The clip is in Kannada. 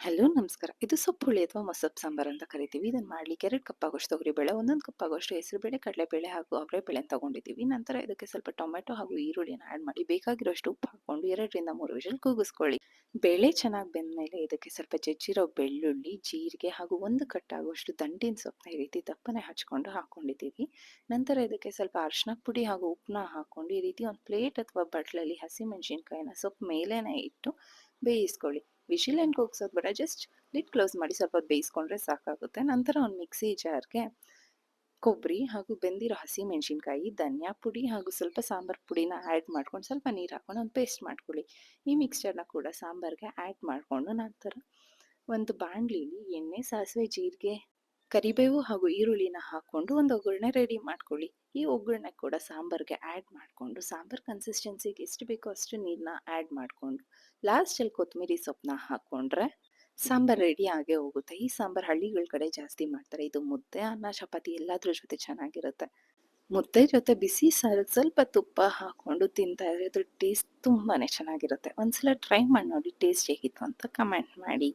ಹಲೋ, ನಮಸ್ಕಾರ. ಇದು ಸೊಪ್ಪು ಹುಳಿ ಅಥವಾ ಮೊಸಪ್ ಸಾಂಬಾರ್ ಅಂತ ಕರಿತೀವಿ. ಇದನ್ನು ಮಾಡ್ಲಿಕ್ಕೆ ಎರಡು ಕಪ್ ಆಗೋಷ್ಟು ತೊಗರಿಬೇಳೆ, ಒಂದೊಂದು ಕಪ್ ಆಗೋಷ್ಟು ಹೆಸರುಬೇಳೆ, ಕಡಲೆಬೇಳೆ ಹಾಗೂ ಅವರೆಬೇಳೆ ತಗೊಂಡಿದ್ದೀವಿ. ನಂತರ ಇದಕ್ಕೆ ಸ್ವಲ್ಪ ಟೊಮೆಟೊ ಹಾಗೂ ಈರುಳ್ಳಿನ ಆ್ಯಡ್ ಮಾಡಿ, ಬೇಕಾಗಿರೋಷ್ಟು ಉಪ್ಪು ಹಾಕೊಂಡು ಎರಡರಿಂದ ಮೂರು ವಿಷಲ್ ಕೂಗಿಸ್ಕೊಳ್ಳಿ. ಬೇಳೆ ಚೆನ್ನಾಗಿ ಬೆಂದ ಮೇಲೆ ಇದಕ್ಕೆ ಸ್ವಲ್ಪ ಜಜ್ಜಿರೋ ಬೆಳ್ಳುಳ್ಳಿ, ಜೀರಿಗೆ ಹಾಗೂ ಒಂದು ಕಟ್ ಆಗುವಷ್ಟು ದಂಟಿನ ಸೊಪ್ಪನ್ನ ಈ ರೀತಿ ದಪ್ಪನೆ ಹಚ್ಕೊಂಡು ಹಾಕೊಂಡಿದ್ದೀವಿ. ನಂತರ ಇದಕ್ಕೆ ಸ್ವಲ್ಪ ಅರಿಶಿನ ಪುಡಿ ಹಾಗೂ ಉಪ್ಪನ್ನ ಹಾಕ್ಕೊಂಡು ಈ ರೀತಿ ಒಂದು ಪ್ಲೇಟ್ ಅಥವಾ ಬಟ್ಲಲ್ಲಿ ಹಸಿಮೆಣಸಿನ್ಕಾಯಿನ ಸೊಪ್ಪು ಮೇಲೇನೆ ಇಟ್ಟು ಬೇಯಿಸ್ಕೊಳ್ಳಿ. ವಿಶಿಲ್ ಏನು ಕೂಗ್ಸೋದು ಬೇಡ ಜಸ್ಟ್ ಲಿಡ್ ಕ್ಲೋಸ್ ಮಾಡಿ ಸ್ವಲ್ಪ ಬೇಯಿಸ್ಕೊಂಡ್ರೆ ಸಾಕಾಗುತ್ತೆ. ನಂತರ ಒಂದು ಮಿಕ್ಸಿ ಜಾರ್ಗೆ ಕೊಬ್ಬರಿ ಹಾಗೂ ಬೆಂದಿರೋ ಹಸಿ ಮೆಣಸಿನ್ಕಾಯಿ, ಧನಿಯಾ ಪುಡಿ ಹಾಗೂ ಸ್ವಲ್ಪ ಸಾಂಬಾರು ಪುಡಿನ ಆ್ಯಡ್ ಮಾಡ್ಕೊಂಡು ಸ್ವಲ್ಪ ನೀರು ಹಾಕೊಂಡು ಒಂದು ಪೇಸ್ಟ್ ಮಾಡ್ಕೊಳ್ಳಿ. ಈ ಮಿಕ್ಸ್ಚರ್ನ ಕೂಡ ಸಾಂಬಾರಿಗೆ ಆ್ಯಡ್ ಮಾಡಿಕೊಂಡು ನಂತರ ಒಂದು ಬಾಣಲಿಲಿ ಎಣ್ಣೆ, ಸಾಸಿವೆ, ಜೀರಿಗೆ ಕರಿಬೇವು ಹಾಗೂ ಈರುಳ್ಳಿನ ಹಾಕ್ಕೊಂಡು ಒಂದು ಒಗ್ಗರಣೆ ರೆಡಿ ಮಾಡ್ಕೊಳ್ಳಿ. ಈ ಒಗ್ಗರಣೆ ಕೂಡ ಸಾಂಬಾರ್ಗೆ ಆ್ಯಡ್ ಮಾಡಿಕೊಂಡು ಸಾಂಬಾರ್ ಕನ್ಸಿಸ್ಟೆನ್ಸಿಗೆ ಎಷ್ಟು ಬೇಕೋ ಅಷ್ಟು ನೀರನ್ನ ಆ್ಯಡ್ ಮಾಡಿಕೊಂಡು ಲಾಸ್ಟಲ್ಲಿ ಕೊತ್ತಂಬರಿ ಸೊಪ್ಪನ್ನ ಹಾಕ್ಕೊಂಡ್ರೆ ಸಾಂಬಾರ್ ರೆಡಿ ಆಗೇ ಹೋಗುತ್ತೆ. ಈ ಸಾಂಬಾರ್ ಹಳ್ಳಿಗಳ ಕಡೆ ಜಾಸ್ತಿ ಮಾಡ್ತಾರೆ. ಇದು ಮುದ್ದೆ ಅನ್ನ ಚಪಾತಿ ಎಲ್ಲದ್ರ ಜೊತೆ ಚೆನ್ನಾಗಿರುತ್ತೆ. ಮುದ್ದೆ ಜೊತೆ ಬಿಸಿ ಸಾರಿಗೆ ಸ್ವಲ್ಪ ತುಪ್ಪ ಹಾಕ್ಕೊಂಡು ತಿಂತಾ ಇದ್ರೆ ಅದ್ರ ಟೇಸ್ಟ್ ತುಂಬಾ ಚೆನ್ನಾಗಿರುತ್ತೆ. ಒಂದ್ಸಲ ಟ್ರೈ ಮಾಡಿ ನೋಡಿ ಟೇಸ್ಟ್ ಹೇಗಿತ್ತು ಅಂತ ಕಮೆಂಟ್ ಮಾಡಿ.